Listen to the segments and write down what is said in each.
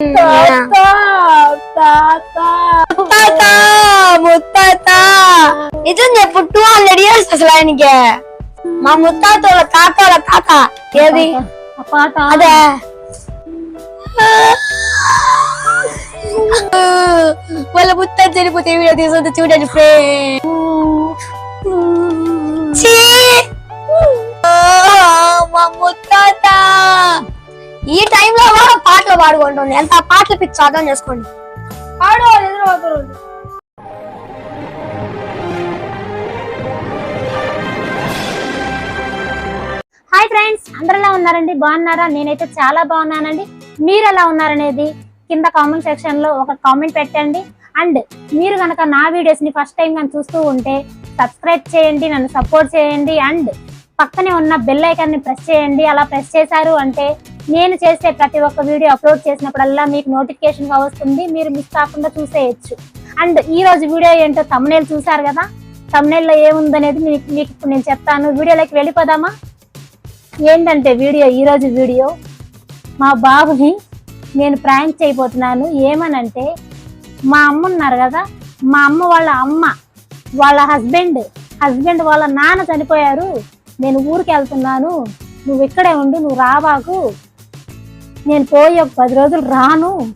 ముత్తాత ముత్తాత నిజం చెప్పు టూ హండ్రెడ్ ఇయర్స్ అసలు ఆయనకి మా ముత్తాత వాళ్ళ తాత వాళ్ళ తాత ఏది ఆ పాట అదే వాళ్ళ ముత్తాత చనిపోతే వీడియో తీసుకుంటే చూడండి ఫ్రెండ్ పాడుకుంటుంది ఎంత పాటలు పిచ్చి అర్థం చేసుకోండి. పాడు ఎదురు హాయ్ ఫ్రెండ్స్ అందరు ఎలా ఉన్నారండి? బాగున్నారా? నేనైతే చాలా బాగున్నానండి. మీరు ఎలా ఉన్నారనేది కింద కామెంట్ సెక్షన్లో ఒక కామెంట్ పెట్టండి. అండ్ మీరు కనుక నా వీడియోస్ని ఫస్ట్ టైం కానీ చూస్తూ ఉంటే సబ్స్క్రైబ్ చేయండి నన్ను సపోర్ట్ చేయండి. అండ్ పక్కనే ఉన్న బెల్ ఐకాన్ని ప్రెస్ చేయండి. అలా ప్రెస్ చేశారు అంటే నేను చేసే ప్రతి ఒక్క వీడియో అప్లోడ్ చేసినప్పుడల్లా మీకు నోటిఫికేషన్గా వస్తుంది. మీరు మిస్ కాకుండా చూసేయచ్చు. అండ్ ఈ రోజు వీడియో ఏంటో తమ్నేల్ చూసారు కదా? తమ్నేల్లో ఏముందనేది మీకు మీకు ఇప్పుడు నేను చెప్తాను. వీడియోలోకి వెళ్ళిపోదామా? ఏంటంటే వీడియో ఈరోజు వీడియో మా బాబుని నేను ప్రాంక్ చేయబోతున్నాను. ఏమనంటే మా అమ్మ ఉన్నారు కదా? మా అమ్మ వాళ్ళ అమ్మ వాళ్ళ హస్బెండ్ హస్బెండ్ వాళ్ళ నాన్న చనిపోయారు. నేను ఊరికి వెళ్తున్నాను నువ్వు ఇక్కడే ఉండు నువ్వు రాబాకు నేను పోయి ఒక పది రోజులు రాను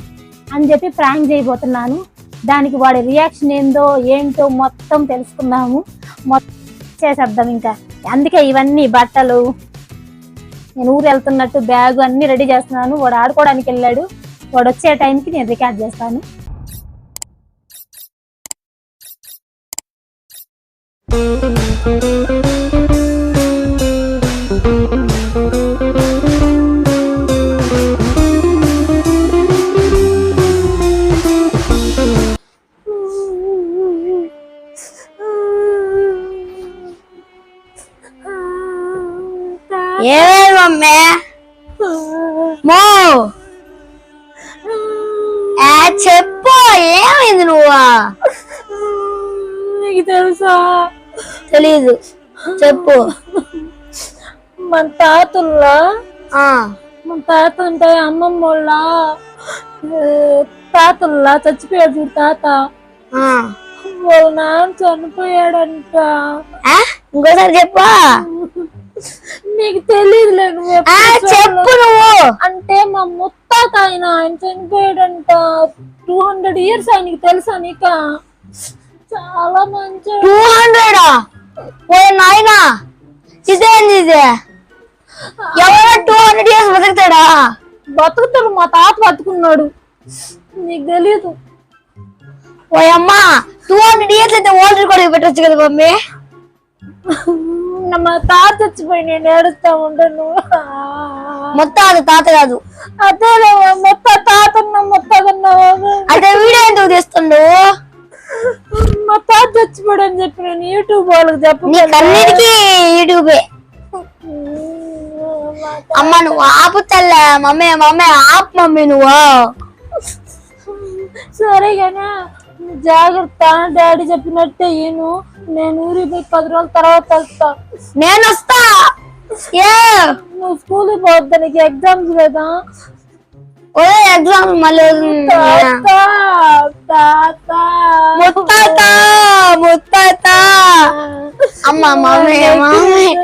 అని చెప్పి ప్రాంక్ చేయబోతున్నాను. దానికి వాడి రియాక్షన్ ఏందో ఏంటో మొత్తం తెలుసుకుందాము. మొత్తం చేసేద్దాం ఇంకా. అందుకే ఇవన్నీ బట్టలు. నేను ఊరు వెళ్తున్నట్టు బ్యాగ్ అన్ని రెడీ చేస్తున్నాను. వాడు ఆడుకోవడానికి వెళ్ళాడు. వాడు వచ్చే టైంకి నేను రికార్డ్ చేస్తాను. ఏ మమ్మీ. మో. చెప్పు ఏమైంది నువ్వు? నీకు తెలుసా? తెలీదు. చెప్పు. మన తాతల్లా మన తాత అంటే అమ్మమ్మ వాళ్ళ తాతల్లా చచ్చిపోయాడు చూడు తాత. వాళ్ళ నాన్న చనిపోయాడంట? ఇంకోసారి చెప్పు. నీకు ఎప్పుడు చెప్పు నువ్వు. అంటే మా ముత్తాత ఆయన ఆయన చనిపోయాడంట. టూ హండ్రెడ్ ఇయర్స్ ఆయనకి తెలుసా నీక? చాలా మంచి టూ హండ్రెడ్ ఓ నాయనా ఇదేంది ఇది? ఎవరో టూ హండ్రెడ్ ఇయర్స్ బతుకుతాడా? బతుకుతాడు మా తాత బతుకున్నాడు. నీకు తెలియదు ఓ అమ్మా టూ హండ్రెడ్ ఇయర్స్ అయితే ఓల్డర్ కూడా పెట్టచ్చు కదా మమ్మీ. మా తాత చచ్చిపోయి నేను ఏడుస్తా ఉంటాను మొత్తం అది తాత కాదు. అదే మొత్త తాతన్న మొత్తగన్నా అయితే వీడియో ఎందుకు తీస్తుండు? మా తాత చచ్చిపోయాడు అని చెప్పి నేను యూట్యూబ్ వాళ్ళకి చెప్పు యూట్యూబే. అమ్మ నువ్వు ఆపు తల్లే మమ్మీ మమ్మీ ఆపు మమ్మీ నువ్వు. సరే కానీ జాగ్రత్త. డాడీ చెప్పినట్టే ఈను నేను ఊరికి పోయి పది రోజుల తర్వాత వస్తా. నేను వస్తా. ఏ? నువ్వు స్కూల్కి పోవద్దా నీకు ఎగ్జామ్స్ కదా. ఓ ఎగ్జామ్ మళ్ళీ తాత తాత ముత్తాత. ముత్తాత అమ్మ మమ్మీ మమ్మీ.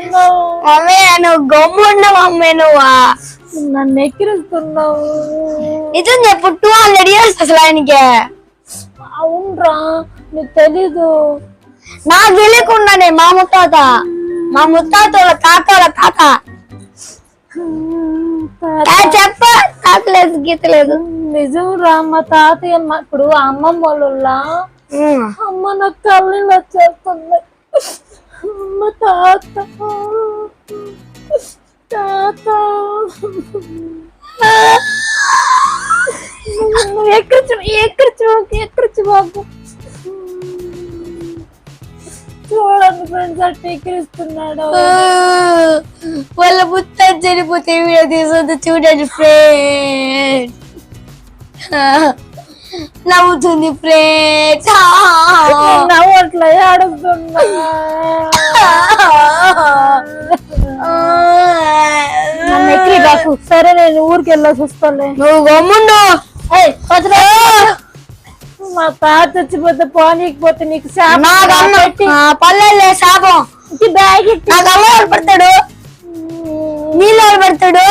మమ్మీ నువ్వు గమ్ముండ మమ్మీ నువ్వు? నన్ను ఎక్కిరిస్తున్నావు. నిజం చెప్పు టూ హండ్రెడ్ ఇయర్స్ అసలు ఆయనకి. అవునరా నీకు తెలీదు. నాకు తెలియకుండానే మా ముత్తాత మా ముత్తాత వాళ్ళ తాత చెప్ప తాతలేదు గీతలేదు నిజం రా మా తాతయ్య ఇప్పుడు ఆ అమ్మమ్మ వాళ్ళ. అమ్మ నాకు కళ్ళు వచ్చేస్తుంది అమ్మ తాత. తాత. ఎక్కిరిస్తున్నాడు వాళ్ళ ముత్త చనిపోతే వీడియో తీసుకుంటే చూడండి ఫ్రెండ్ నవ్వుతుంది నవ్వట్లే ఆడుతున్నా నన్ను ఎక్కి బాకు సరే నేను ఊరికి వెళ్ళేసి వస్తాలే నువ్వు గమ్ముండు. తాత చచ్చిపోతే పోనీకపోతే నీకు పల్లెల్లే శాపం. బ్యాగ్ నాకు అమ్మ ఎవరు పెడతాడు? నీళ్ళు ఎవరు పెడతాడు!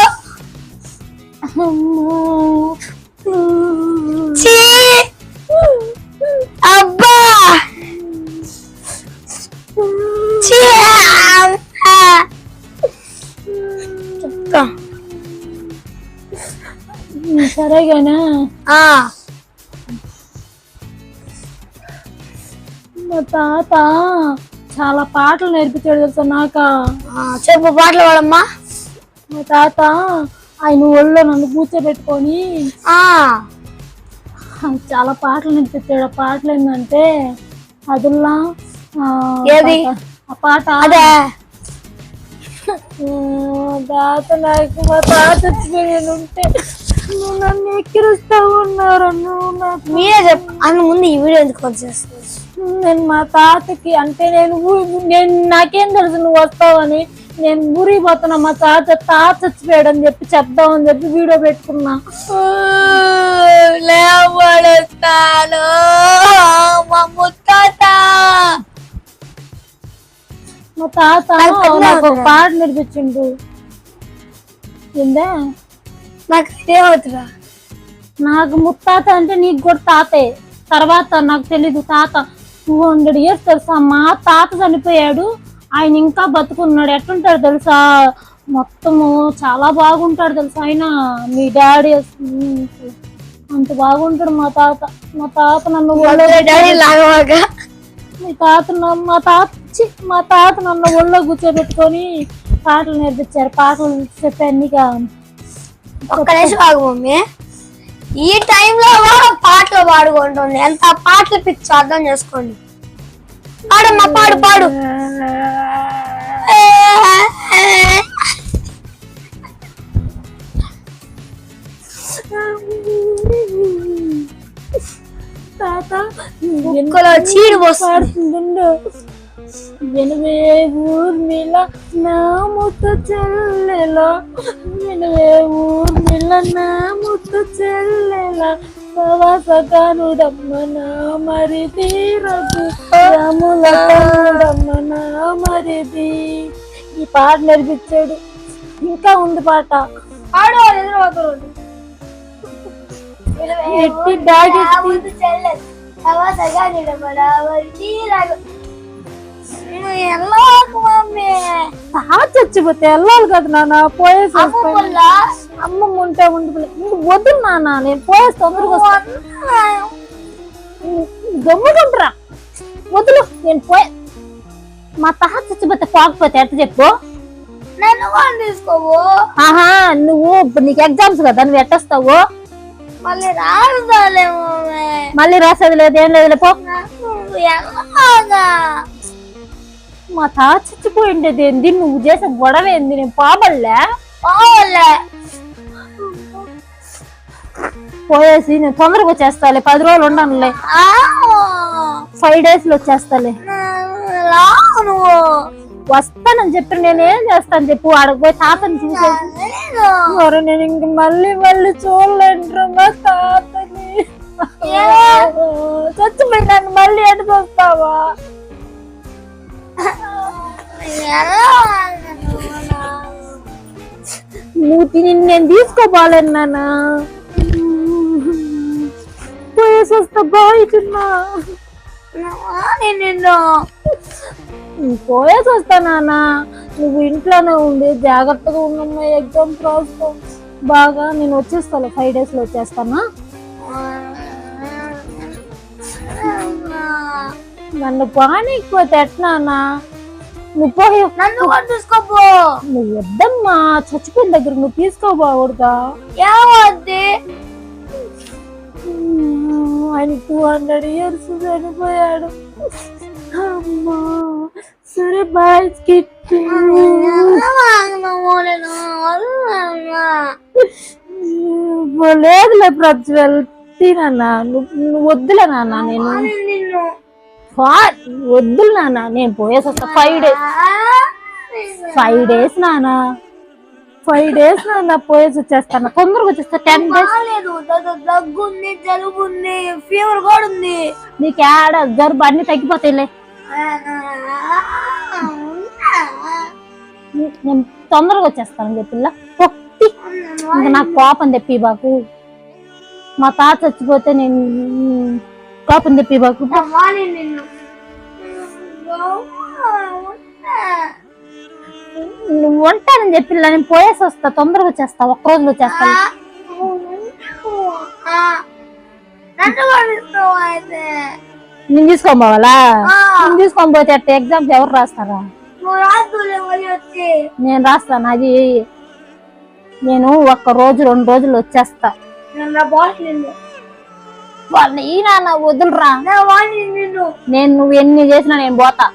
అబ్బా! చెప్తా. సరేగానా? మా తాత చాలా పాటలు నేర్పించాడు తెలుసా నాక? చెప్పు పాటలు పాడమ్మా. మా తాత ఆయన ఒళ్ళో నన్ను కూర్చోబెట్టుకొని ఆ, చాలా పాటలు నేర్పించాడు. ఆ పాటలు ఏంటంటే అదుల్లా ఆ? పాట- అదే. తాత నాకు మా తాత ఉంటే నువ్వు నన్ను ఎక్కిరిస్తా ఉన్నారు నువ్వు నాకు మీరే చెప్పు. అన్న ముందు ఈ వీడియో ఎందుకు వచ్చేస్తుంది నేను మా తాతకి అంటే నేను నేను నాకేం తెలుసు నువ్వు వస్తావని. నేను ఊరికి పోతున్నా మా తాత తాత చచ్చిపోయాడు అని చెప్పి చెప్దామని చెప్పి వీడియో పెట్టుకున్నా. లేవడతాను మా ముత్తాత. మా తాత నాకు ఒక? పాట నేర్పించిండు. ఏందా? నాకు ఏమవుతుందా నాకు ముత్తాత అంటే నీకు కూడా తాతే. తర్వాత నాకు తెలీదు తాత. టూ హండ్రెడ్ ఇయర్స్ తెలుసా? మా తాత చనిపోయాడు. ఆయన ఇంకా బతుకున్నాడు. ఎట్లుంటాడు తెలుసా? మొత్తము చాలా బాగుంటాడు తెలుసా ఆయన. మీ డాడీ అంత బాగుంటాడు మా తాత. మా తాత నన్ను మీ తాత మా తాత మా తాత నన్ను ఒళ్ళో కూర్చోబెట్టుకొని పాటలు నేర్పించారు. పాటలు చెప్పాను ఒక్క నిమిషం ఆగు మమ్మీ. ఈ టైంలో పాటలు పాడుకుంటుంది. ఎంత పాటలు పిచ్చి అర్థం చేసుకోండి. పాడమ్మా పాడు పాడు. తాత చీడు పోస్తుంది. వినవే ఊర్మిళ నా ముత్త చెల్లెల? వినవే ఊర్మిళ నా ముత్త చెల్లెల? సవాసగానుడమ్మ నా మరి తీరదు. రాముల కన్నుడమ్మ నా మరిది ఈ పాట నేర్పించాడు ఇంకా ఉంది పాట. పాడు ఎదురు ఎట్టి బ్యాగ్ ఎత్తి మమ్మీ తాత చచ్చిపోతే వెళ్ళాలి కదా నాన్న? పోయేసి అమ్మ ఉంటే ఉండి వద్దు నాన్న నేను పోయేసి తొందరగా గమ్ముకుంటురా వదులు నేను పోయే. మా తాత చచ్చిపోతే పోకపోతే ఎట్ట చెప్పు? తీసుకోవు. ఆహా నువ్వు నీకు ఎగ్జామ్స్ కదా నువ్వు ఎట్టొస్తావు? మళ్ళీ రాసేది లేదు ఏం లేదు పో. మా తాత చచ్చిపోయిండేది ఏంది నువ్వు చేసే గొడవ ఏంది? నేను పాబల్లే పోవాలే పోయేసి నేను తొందరగా వచ్చేస్తాలే. పది రోజులు ఉండనులే ఫైవ్ డేస్లో వచ్చేస్తాలే. వస్తానని చెప్పి నేను ఏం చేస్తాను చెప్పు? ఆడకు పోయి తాతని చూసేసి. నేను మరి నేను ఇంక మళ్ళీ మళ్ళీ చూడలేంట్రా మా తాతని. చచ్చిపోయి నన్ను మళ్ళీ ఎటు చూస్తావా నువ్వు తిని నేను తీసుకోపోలేను నాన్న పోయేసి వస్తా బాయ్ చిన్నా నిన్ను పోయేసి వస్తా నాన్న నువ్వు ఇంట్లోనే ఉండి జాగ్రత్తగా ఉండమ్మా ఎగ్జామ్స్ రాసుకో బాగా నేను వచ్చేస్తాను ఫైవ్ డేస్లో వచ్చేస్తానా? నన్ను బాగానేకపోతే ఎట్లా అన్న నువ్వు పోయి. నన్ను కూడా తీసుకోపో నువ్వు వద్దమ్మా చచ్చిపోయిన దగ్గర నువ్వు తీసుకోబోకూడదా ఏమవుద్ది ఆయన టూ హండ్రెడ్ ఇయర్స్ చనిపోయాడు. అమ్మా సరే బాయ్ కిట్టి లేదులే ప్రజ్వల్ తినన్నా. నువ్వు వద్దులే నాన్న నేను నిన్ను ఫా- వద్దులే నాన్న నేను పోయేసి వస్తా. ఫైవ్ డేస్ ఫైవ్ డేస్ నాన్న. ఫైవ్ డేస్ నా పోయేసి వచ్చేస్తాను. తొందరగా వచ్చేస్తా. టెన్ డేస్ దగ్గు- ఉంది జలుబు ఉంది ఫీవర్ కూడా ఉంది. నీకు ఆడ జరుబు అన్ని తగ్గిపోతాయిలే. నేను తొందరగా వచ్చేస్తాను చెప్పిల్లా. ఇంకా నాకు కోపం తెప్పి బాకు మా తాత చచ్చిపోతే నేను కోపం తెప్పి బాకు నువ్వు ఉంటానని చెప్పిల్లా నేను పోయేసి వస్తా తొందరగా వచ్చేస్తా ఒక్క రోజులో వచ్చేస్తా. నేను తీసుకొని పోవాలా? నేను తీసుకొని పోతే అట్ట ఎగ్జామ్స్ ఎవరు రాస్తారా? నేను రాస్తాను అది. నేను ఒక్క రోజు రెండు రోజులు వచ్చేస్తా. వాళ్ళని ఈ నాన్న వదులురా. నేను నువ్వు ఎన్ని చేసినా నేను పోతా.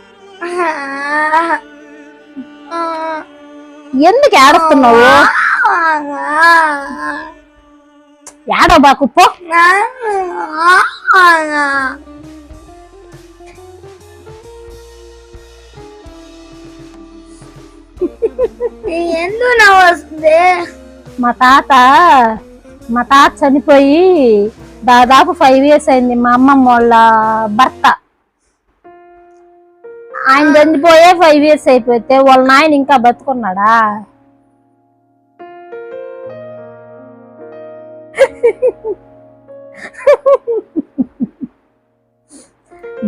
ఎందుకు ఏడుస్తున్నావు? ఏడో బాకు పో. ఎందుకు వస్తుంది? మా తాత మా తాత చనిపోయి దాదాపు ఫైవ్ ఇయర్స్ అయింది మా అమ్మమ్మ వాళ్ళ భర్త. ఆయన చనిపోయే ఫైవ్ ఇయర్స్ అయిపోతే వాళ్ళ నాయన ఇంకా బతుకున్నాడా?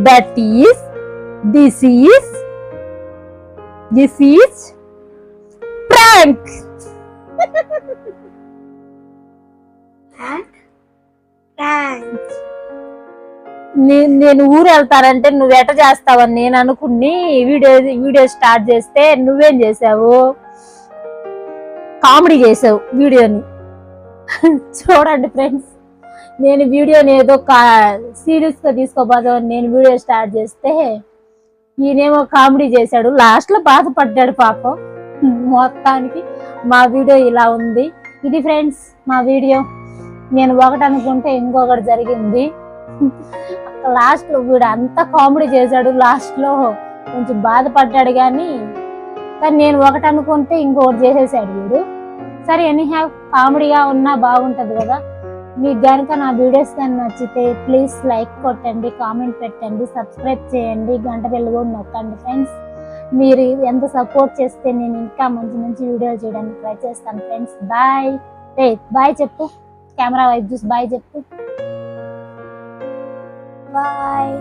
That is this is this is prank నేను ఊరు వెళ్తానంటే నువ్వు ఎట చేస్తావని నేను అనుకుని వీడియో వీడియో స్టార్ట్ చేస్తే నువ్వేం చేసావు? కామెడీ చేసావు వీడియోని. చూడండి ఫ్రెండ్స్ నేను వీడియోని ఏదో సీరియస్గా తీసుకోబోదామని నేను వీడియో స్టార్ట్ చేస్తే ఈయనేమో కామెడీ చేశాడు. లాస్ట్లో బాధపడ్డాడు పాపం. మొత్తానికి మా వీడియో ఇలా ఉంది. ఇది ఫ్రెండ్స్ మా వీడియో. నేను ఒకటి అనుకుంటే ఇంకొకటి జరిగింది. లాస్ట్లో వీడు అంత కామెడీ చేశాడు లాస్ట్లో కొంచెం బాధపడ్డాడు కానీ కానీ నేను ఒకటి అనుకుంటే ఇంకొకటి చేసేసాడు వీడు. సరే ఎనీ హ్యావ్ కామెడీగా ఉన్నా బాగుంటది కదా. మీకు కనుక నా వీడియోస్ కానీ నచ్చితే ప్లీజ్ లైక్ కొట్టండి కామెంట్ పెట్టండి సబ్స్క్రైబ్ చేయండి గంట బెల్ కూడా నొక్కండి ఫ్రెండ్స్. మీరు ఎంత సపోర్ట్ చేస్తే నేను ఇంకా మంచి మంచి వీడియోలు చేయడానికి ట్రై చేస్తాను ఫ్రెండ్స్. బాయ్. రే బాయ్ చెప్పు. కెమెరా వైపు చూసి బాయ్ చెప్పు. బాయ్